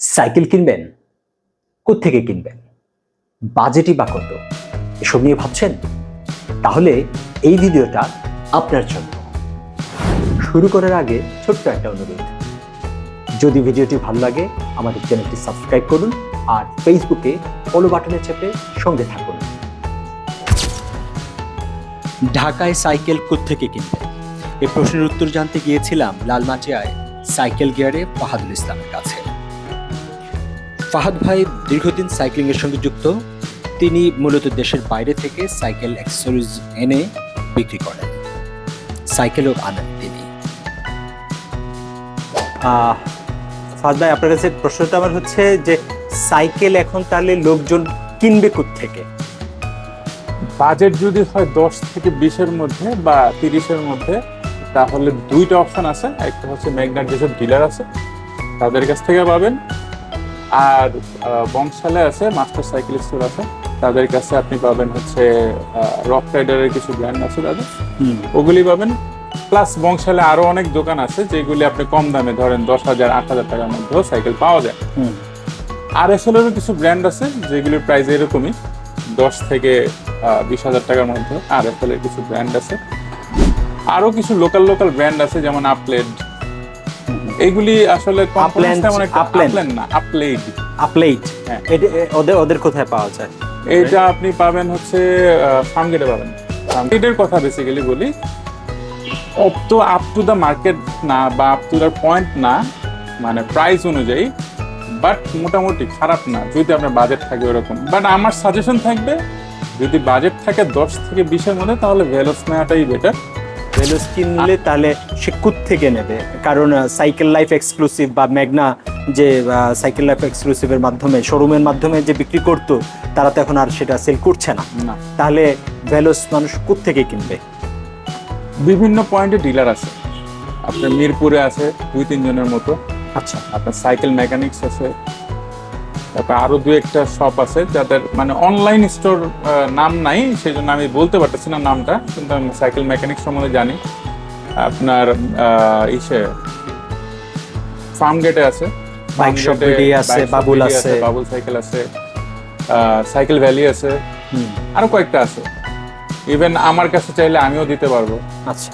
Cycle কিনবেন? কোত্থেকে কিনবেন? বাজেটই বা কত? এসব নিয়ে ভাবছেন? তাহলে এই ভিডিওটা আপনার জন্য। শুরু করার আগে ছোট্ট একটা অনুরোধ। যদি ভিডিওটি ভালো লাগে, আমাদের চ্যানেলটি সাবস্ক্রাইব করুন আর ফেসবুকে ফলো বাটনে চেপে সঙ্গে থাকুন। ঢাকায় সাইকেল কোত্থেকে কিনবেন? এই প্রশ্নের উত্তর জানতে গিয়েছিলাম লালমাটিয়ায় সাইকেল গিয়ারে ফাহাদুল ইসলামের কাছে। ফাহাদ ভাই দীর্ঘদিন সাইক্লিং এর সঙ্গে যুক্ত। তিনি মূলত দেশের বাইরে থেকে সাইকেল অ্যাক্সেসরিজ এনে বিক্রি করেন। সাইকেলও আনেন তিনি। ফাহাদ ভাই আপনার কাছে প্রশ্নটা আমার হচ্ছে যে সাইকেল এখন তাহলে লোকজন কিনবে থেকে বাজেট যদি হয় দশ থেকে বিশের মধ্যে বা তিরিশের মধ্যে তাহলে দুইটা অপশন আছে। একটা হচ্ছে ম্যাগনার যেসব ডিলার আছে তাদের কাছ থেকে পাবেন। আর বংশালে আছে মাস্টার সাইকেল স্টোর আছে। তাদের কাছে আপনি পাবেন হচ্ছে রক রাইডারের কিছু ব্র্যান্ড আছে তাদের। ওগুলি পাবেন। প্লাস বংশালে আরও অনেক দোকান আছে যেগুলি আপনি কম দামে ধরেন দশ হাজার আট হাজার টাকার মধ্যেও সাইকেল পাওয়া যায়। আর এসএলেরও কিছু ব্র্যান্ড আছে যেগুলির প্রাইস এরকমই। দশ থেকে বিশ হাজার টাকার মধ্যে আর এসএলের কিছু ব্র্যান্ড আছে। আরও কিছু লোকাল লোকাল ব্র্যান্ড আছে যেমন আপলেড এইগুলি আসলে তেমন একটা। আপলেড না আপলেড আপলেট হ্যাঁ। ওদের ওদের কোথায় পাওয়া যায়? এইটা আপনি পাবেন হচ্ছে ফার্মগেটে পাবেন। ফার্মগেটের কথা বেসিক্যালি বলি। অপ তো আপ টু দ্য মার্কেট না বা আপ টু দ্য পয়েন্ট না মানে প্রাইস অনুযায়ী বাট মোটামুটি খারাপ না যদি আপনার বাজেট থাকে ওরকম। বাট আমার সাজেশন থাকবে যদি বাজেট থাকে দশ থেকে বিশের মধ্যে তাহলে ভেলোস নেওয়াটাই বেটার ভেলোস কিনলে তাহলে সে থেকে নেবে? কারণ সাইকেল লাইফ এক্সক্লুসিভ বা ম্যাগনা যে সাইকেল লাইফ এক্সক্লুসিভের মাধ্যমে শোরুমের মাধ্যমে যে বিক্রি করতো তারা তো এখন আর সেটা সেল করছে না। না। তাহলে ভেলোস মানুষ থেকে কিনবে? বিভিন্ন পয়েন্টে ডিলার আছে। আপনার মিরপুরে আছে দুই তিনজনের মতো। আচ্ছা। আপনার সাইকেল মেকানিক্স আছে। তারপর আরও দু একটা শপ আছে যাদের মানে অনলাইন স্টোর নাম নাই সেই জন্য আমি বলতে পারতেছি না নামটা কিন্তু আমি সাইকেল মেকানিক্স সম্বন্ধে জানি। আপনার ইসে ফার্ম গেটে আছে। বাবুল আছে। বাবুল সাইকেল আছে। সাইকেল ভ্যালি আছে আরও কয়েকটা আছে। ইভেন আমার কাছে চাইলে আমিও দিতে পারব। আচ্ছা।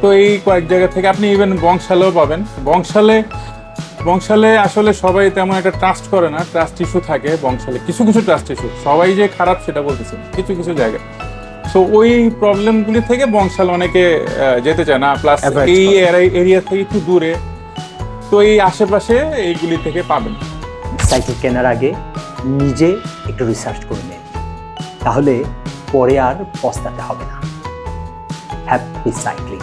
তো এই কয়েক জায়গা থেকে আপনি ইভেন বংশালেও পাবেন। বংশালে বংশালে আসলে সবাই তেমন একটা ট্রাস্ট করে না ট্রাস্ট ইস্যু থাকে বংশালে। কিছু কিছু ট্রাস্ট ইস্যু সবাই যে খারাপ সেটা বলতেছে কিছু কিছু জায়গায়। তো ওই প্রবলেমগুলি থেকে বংশাল অনেকে যেতে চায় না। প্লাস এই এরিয়া থেকে একটু দূরে। তো এই আশেপাশে এইগুলি থেকে পাবেন। সাইকেল কেনার আগে নিজে একটু রিসার্চ করে নেন। তাহলে পরে আর পস্তাতে হবে না। Happy cycling